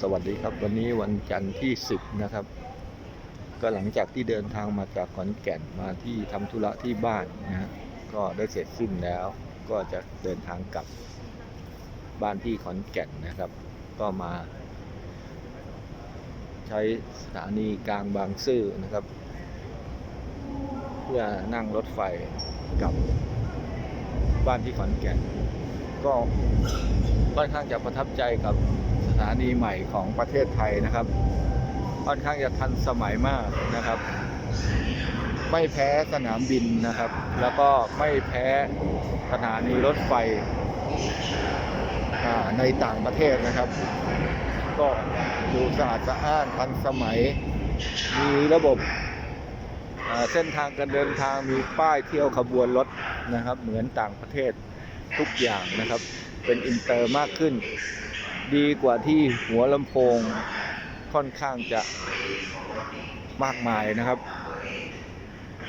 สวัสดีครับ วันนี้วันจันทร์ที่ 10 นะครับ ก็หลังจากที่เดินทางมาจากขอนแก่นมาที่ทำธุระที่บ้านนะฮะก็ได้เสร็จสิ้นแล้ว ก็จะเดินทางกลับบ้านที่ขอนแก่นนะครับ ก็มา ใช้สถานีกลางบางซื่อนะครับ เพื่อนั่งรถไฟกลับบ้านที่ขอนแก่น ก็ค่อนข้างจะประทับใจกับ ถานีใหม่ของประเทศไทยนะครับ ค่อนข้างจะทันสมัยมากนะครับ ไม่แพ้สนามบินนะครับ แล้วก็ไม่แพ้สถานีรถไฟในต่างประเทศนะครับ ก็ดูสะอาดสะอ้านทันสมัย มีระบบเส้นทางการเดินทางมีป้ายเที่ยวขบวนรถนะครับ เหมือนต่างประเทศทุกอย่างนะครับ เป็นอินเตอร์มากขึ้น ดีกว่าที่หัวลำโพงค่อนข้างจะมากมายนะครับ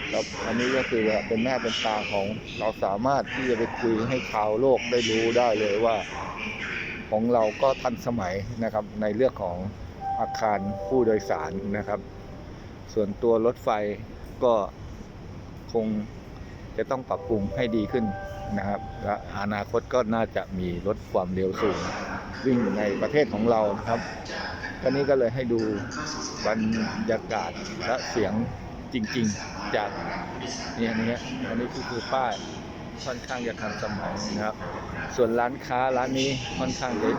แล้วอันนี้ก็คือเป็นหน้าเป็นตาของเราสามารถที่จะไปคุยให้ชาวโลกได้รู้ได้เลยว่า ของเราก็ทันสมัยนะครับ ในเรื่องของอาคารผู้โดยสารนะครับ ส่วนตัวรถไฟก็คงจะต้องปรับปรุงให้ดีขึ้นนะครับและอนาคตก็น่าจะมีรถความเร็วสูง วิ่งในประเทศของเรานะครับตอนนี้ก็เลยให้ดูบรรยากาศและเสียงจริง ๆจากเนี่ยนี้อันนี้คือคือป้ายค่อนข้างจะทันสมัยนะครับ ส่วนร้านค้าร้านนี้ค่อนข้างจะ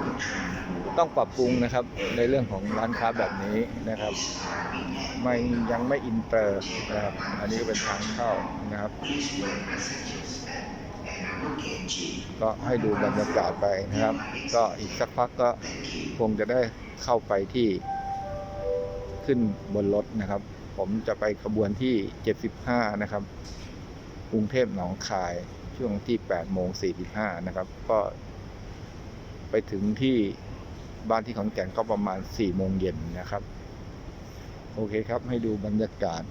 ต้องปรับปรุงนะครับในเรื่องของร้านค้าแบบนี้นะครับ ไม่ยังไม่อินเตอร์นะครับ อันนี้ก็เป็นทางเข้านะครับ ก็ให้ดูบรรยากาศไปนะครับ ก็อีกสักพักก็คงจะได้เข้าไปที่ขึ้นบนรถนะครับ ผมจะไปขบวนที่ 75 นะครับกรุงเทพหนองคายช่วงที่8โมง45นะครับ ก็ไปถึงที่บ้านที่ขอนแก่นก็ประมาณ4โมงเย็นนะครับ โอเคครับให้ดูบรรยากาศ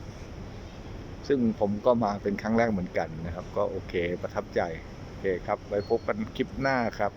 ซึ่งผมก็มาเป็นครั้งแรกเหมือนกันนะครับ ก็โอเคประทับใจ โอเคครับ ไว้พบกันคลิปหน้าครับ